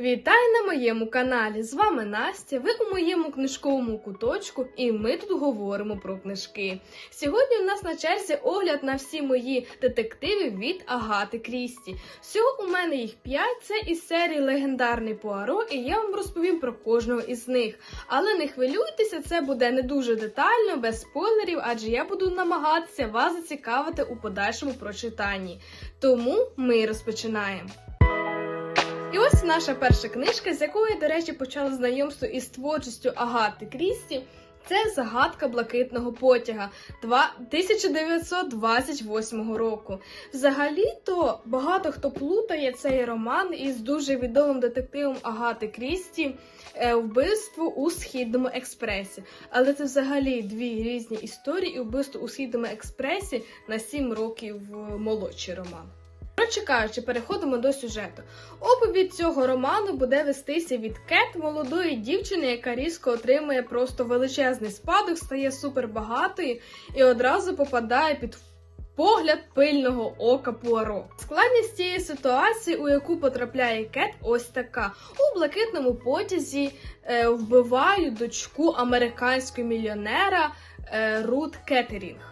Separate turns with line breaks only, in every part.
Вітаю на моєму каналі! З вами Настя. Ви у моєму книжковому куточку, і ми тут говоримо про книжки. Сьогодні у нас на черзі огляд на всі мої детективи від Агати Крісті. Всього у мене їх 5, це із серії Легендарний Пуаро, і я вам розповім про кожного із них. Але не хвилюйтеся, це буде не дуже детально, без спойлерів, адже я буду намагатися вас зацікавити у подальшому прочитанні. Тому ми розпочинаємо. І ось наша перша книжка, з якої, до речі, почала знайомство із творчістю Агати Крісті. Це загадка блакитного потяга два- 1928 року. Взагалі-то багато хто плутає цей роман із дуже відомим детективом Агати Крісті е, Вбивство у Східному експресі. Але це взагалі дві різні історії, і вбивство у Східному експресі на 7 років е, молодший роман. Коротше кажучи, переходимо до сюжету. Оповідь цього роману буде вестися від Кет, молодої дівчини, яка різко отримує просто величезний спадок, стає супербагатою і одразу попадає під погляд пильного ока Пуаро. Складність цієї ситуації, у яку потрапляє Кет, ось така: у блакитному потязі е, вбивають дочку американського мільйонера е, Рут Кеттерінг.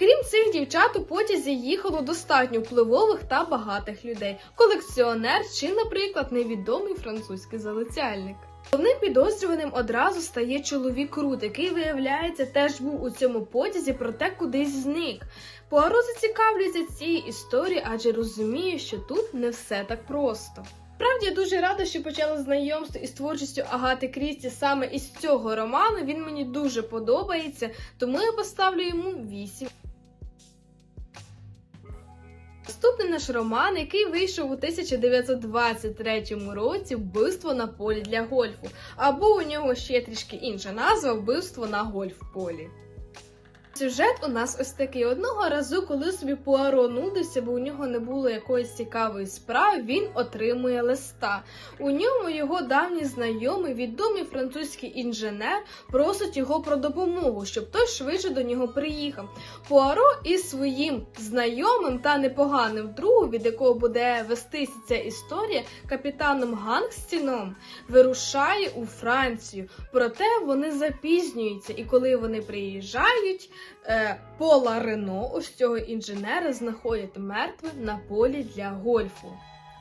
Крім цих дівчат, у потязі їхало достатньо впливових та багатих людей, колекціонер чи, наприклад, невідомий французький залицяльник. Головним підозрюваним одразу стає чоловік Рут, який, виявляється, теж був у цьому потязі, проте кудись зник. Пуаро зацікавлюється цією історією, адже розуміє, що тут не все так просто. Справді я дуже рада, що почала знайомство із творчістю Агати Крісті саме із цього роману. Він мені дуже подобається, тому я поставлю йому 8. Наступний наш роман, який вийшов у 1923 році Вбивство на полі для гольфу. Або у нього ще трішки інша назва Вбивство на гольф-полі. Сюжет у нас ось такий. Одного разу, коли собі Пуаро нудився, бо у нього не було якоїсь цікавої справи, він отримує листа. У ньому його давній знайомий, відомий французький інженер, просить його про допомогу, щоб той швидше до нього приїхав. Пуаро із своїм знайомим та непоганим другом, від якого буде вестися ця історія, капітаном Гангстіном, вирушає у Францію. Проте вони запізнюються, і коли вони приїжджають, Пола Рено, ось цього інженера, знаходять мертвим на полі для гольфу.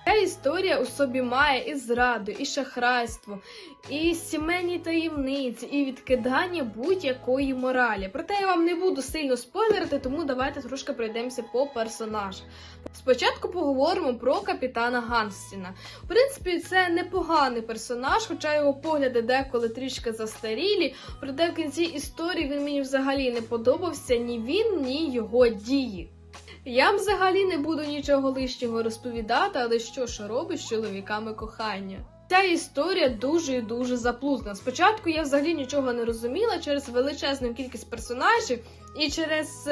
Ця історія у собі має і зраду, і шахрайство, і сімейні таємниці, і відкидання будь-якої моралі. Проте я вам не буду сильно спойлерити, тому давайте трошки пройдемося по персонажах. Спочатку поговоримо про капітана Ганстіна. В принципі, це непоганий персонаж, хоча його погляди деколи трішки застарілі. Проте в кінці історії він мені взагалі не подобався ні він, ні його дії. Я взагалі не буду нічого лишнього розповідати, але що ж робить з чоловіками кохання? Ця історія дуже і дуже заплутана. Спочатку я взагалі нічого не розуміла через величезну кількість персонажів і через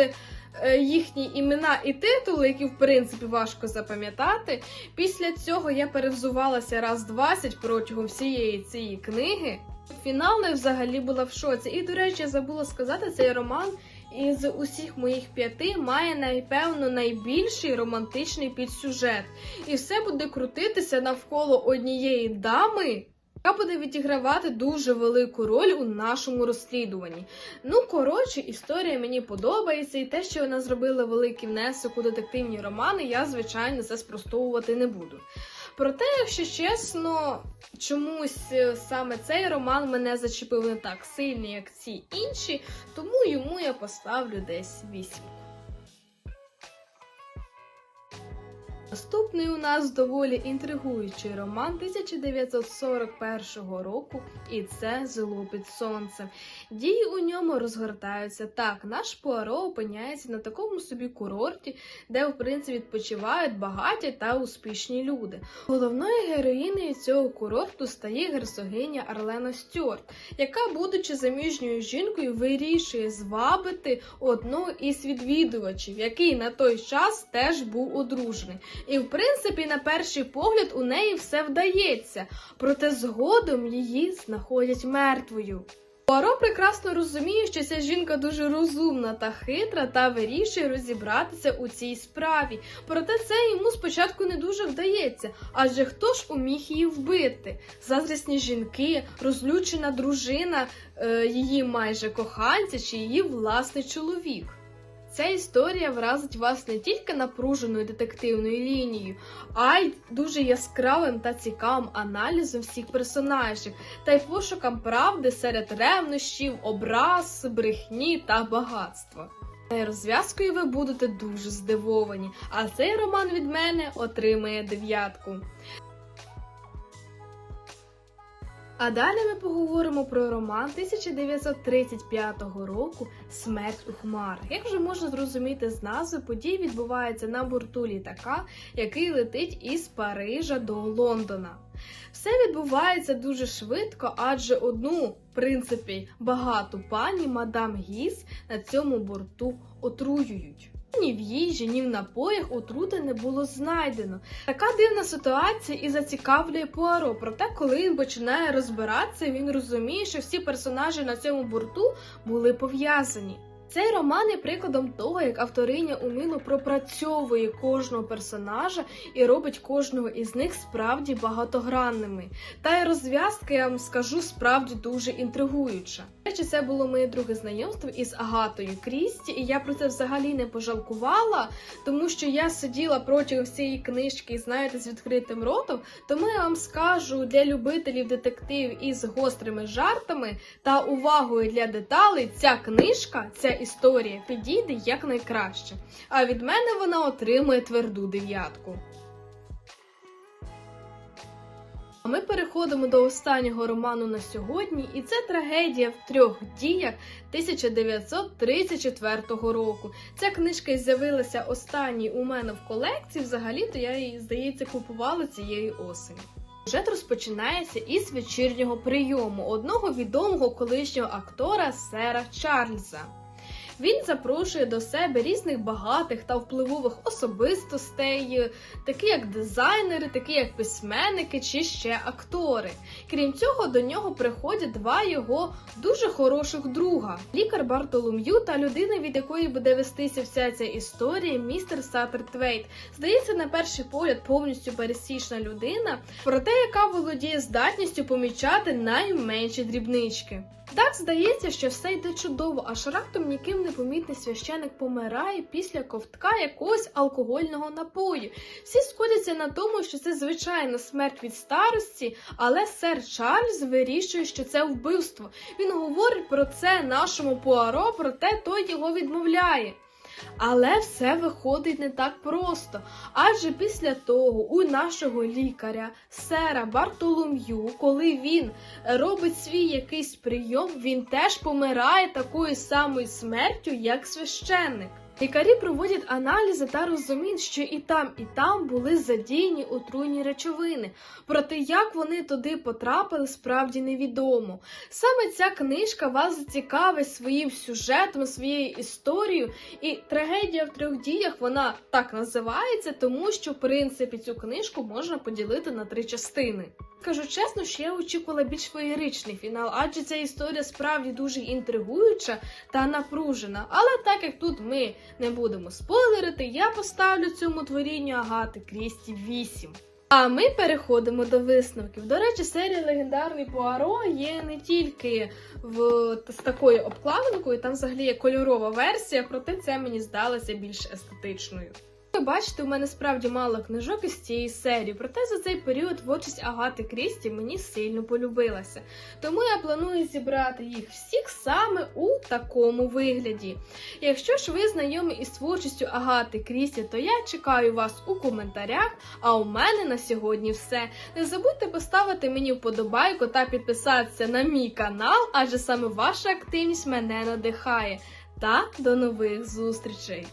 е, їхні імена і титули, які в принципі важко запам'ятати. Після цього я перевзувалася раз 20 протягом всієї цієї книги. Фінал я взагалі була в шоці. І, до речі, я забула сказати, цей роман із усіх моїх п'яти має напевно найбільший романтичний підсюжет. І все буде крутитися навколо однієї дами. Яка буде відігравати дуже велику роль у нашому розслідуванні. Ну, коротше, історія мені подобається, і те, що вона зробила великий внесок у детективні романи, я, звичайно, це спростовувати не буду. Проте, якщо чесно, чомусь е, саме цей роман мене зачепив не так сильно, як ці інші, тому йому я поставлю десь 8. Наступний у нас доволі інтригуючий роман 1941 року, і це Зло під сонцем. Дії у ньому розгортаються так. Наш Пуаро опиняється на такому собі курорті, де в принципі відпочивають багаті та успішні люди. Головною героїнею цього курорту стає герцогиня Арлена Стюарт, яка, будучи заміжньою жінкою, вирішує звабити одного із відвідувачів, який на той час теж був одружений. І в принципі, на перший погляд, у неї все вдається, проте згодом її знаходять мертвою. Пуаро прекрасно розуміє, що ця жінка дуже розумна та хитра та вирішує розібратися у цій справі. Проте це йому спочатку не дуже вдається, адже хто ж уміг її вбити? Заздрісні жінки, розлючена дружина, е, її майже коханця чи її власний чоловік. Ця історія вразить вас не тільки напруженою детективною лінією, а й дуже яскравим та цікавим аналізом всіх персонажів та й пошуком правди серед ревнощів, образ, брехні та багатства. Розв'язкою ви будете дуже здивовані, а цей роман від мене отримає дев'ятку. А далі ми поговоримо про роман 1935 року Смерть у хмарах. Як вже можна зрозуміти з назви, події відбуваються на борту літака, який летить із Парижа до Лондона. Все відбувається дуже швидко, адже одну, в принципі, багату пані мадам Гіс на цьому борту отруюють. Ні в їжі, ні в напоях отрути не було знайдено. Така дивна ситуація і зацікавлює Пуаро. Проте, коли він починає розбиратися, він розуміє, що всі персонажі на цьому борту були пов'язані. Цей роман є прикладом того, як авториня уміло пропрацьовує кожного персонажа і робить кожного із них справді багатогранними. Та й розв'язка, я вам скажу, справді дуже інтригуюча. Речі, це було моє друге знайомство із Агатою Крісті, і я про це взагалі не пожалкувала, тому що я сиділа протягом всієї книжки, знаєте, з відкритим ротом. Тому я вам скажу для любителів детективів із гострими жартами та увагою для деталей, ця книжка, ця історія підійде якнайкраще. А від мене вона отримує тверду дев'ятку. А ми переходимо до останнього роману на сьогодні, і це трагедія в трьох діях 1934 року. Ця книжка з'явилася останній у мене в колекції. Взагалі, то я її, здається, купувала цієї осені. Сюжет розпочинається із вечірнього прийому одного відомого колишнього актора Сера Чарльза. Він запрошує до себе різних багатих та впливових особистостей, такі як дизайнери, такі як письменники чи ще актори. Крім цього, до нього приходять два його дуже хороших друга: лікар Бартолом'ю та людина, від якої буде вестися вся ця історія, містер Саттер Твейт. Здається, на перший погляд повністю пересічна людина, проте яка володіє здатністю помічати найменші дрібнички. Так здається, що все йде чудово, аж раптом ніким не помітний священик помирає після ковтка якогось алкогольного напою. Всі сходяться на тому, що це звичайна смерть від старості, але сер Чарльз вирішує, що це вбивство. Він говорить про це нашому Пуаро, проте той його відмовляє. Але все виходить не так просто. Адже після того у нашого лікаря, сера Бартолом'ю, коли він робить свій якийсь прийом, він теж помирає такою самою смертю, як священник. Лікарі проводять аналізи та розуміють, що і там, і там були задіяні отруйні речовини. Проте як вони туди потрапили, справді невідомо. Саме ця книжка вас зацікавить своїм сюжетом, своєю історією, і трагедія в трьох діях вона так називається, тому що в принципі цю книжку можна поділити на три частини. Скажу чесно, що я очікувала більш феєричний фінал, адже ця історія справді дуже інтригуюча та напружена. Але так як тут ми не будемо спойлерити, я поставлю цьому творінню Агати Крісті 8. А ми переходимо до висновків. До речі, серія легендарний Пуаро є не тільки в з такою обкладинкою, там взагалі є кольорова версія, проте це мені здалося більш естетичною. Ви бачите, у мене справді мало книжок із цієї серії, проте за цей період творчість Агати Крісті мені сильно полюбилася. Тому я планую зібрати їх всіх саме у такому вигляді. Якщо ж ви знайомі із творчістю Агати Крісті, то я чекаю вас у коментарях. А у мене на сьогодні все. Не забудьте поставити мені вподобайку та підписатися на мій канал, адже саме ваша активність мене надихає. Та до нових зустрічей!